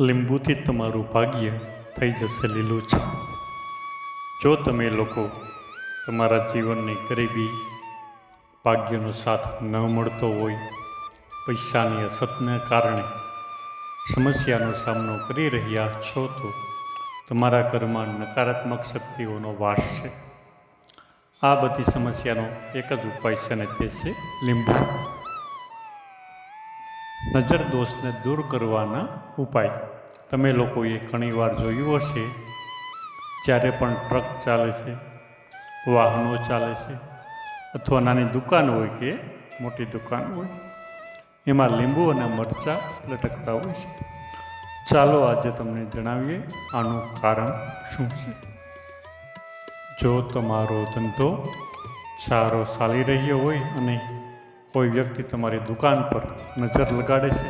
લીંબુથી તમારું ભાગ્ય થઈ જશે લીલુંછમ. જો તમે લોકો તમારા જીવનની ગરીબી, ભાગ્યનો સાથ ન મળતો હોય, પૈસાની અછતને કારણે સમસ્યાનો સામનો કરી રહ્યા છો તો તમારા ઘરમાં નકારાત્મક શક્તિઓનો વાસ છે. આ બધી સમસ્યાનો એક જ ઉપાય છે અને તે છે લીંબુ. નજર દોષને દૂર કરવાના ઉપાય. તમે લોકોએ ઘણીવાર જોયું હશે, જ્યારે પણ ટ્રક ચાલે છે, વાહનો ચાલે છે, અથવા નાની દુકાન હોય કે મોટી દુકાન હોય, એમાં લીંબુ અને મરચાં લટકતા હોય છે. ચાલો આજે તમને જણાવીએ આનું કારણ શું છે. જો તમારો ધંધો સારો ચાલી રહ્યો હોય અને કોઈ વ્યક્તિ તમારી દુકાન પર નજર લગાડે છે,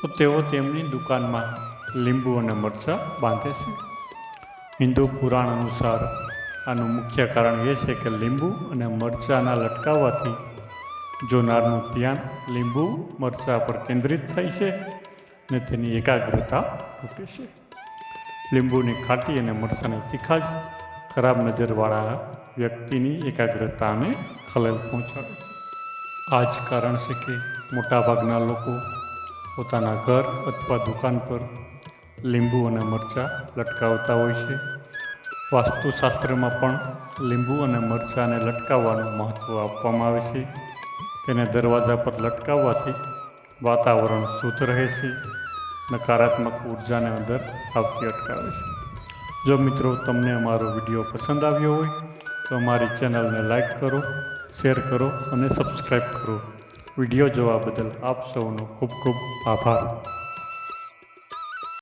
તો તેઓ તેમની દુકાનમાં લીંબુ અને મરચાં બાંધે છે. હિન્દુ પુરાણ અનુસાર આનું મુખ્ય કારણ એ છે કે લીંબુ અને મરચાંના લટકાવવાથી જોનારનું ધ્યાન લીંબુ, મરચાં પર કેન્દ્રિત થાય છે અને તેની એકાગ્રતા તૂટે છે. લીંબુની ખાટી અને મરચાંની તીખાશ ખરાબ નજરવાળા વ્યક્તિની એકાગ્રતાને ખલેલ પહોંચાડે છે. આ જ કારણ છે કે મોટાભાગના લોકો પોતાના ઘર અથવા દુકાન પર લીંબુ અને મરચાં લટકાવતા હોય છે. વાસ્તુશાસ્ત્રમાં પણ લીંબુ અને મરચાંને લટકાવવાનું મહત્ત્વ આપવામાં આવે છે. તેને દરવાજા પર લટકાવવાથી વાતાવરણ શુદ્ધ રહે છે, નકારાત્મક ઉર્જાને અંદર આવતી અટકાવે છે. જો મિત્રો તમને અમારો વીડિયો પસંદ આવ્યો હોય તો અમારી ચેનલને લાઈક કરો શેર કરો અને સબસ્ક્રાઈબ કરો. વીડિયો જોવા બદલ આપ સૌનો ખૂબ ખૂબ આભાર.